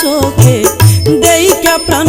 চোখে দেইকা প্রাণ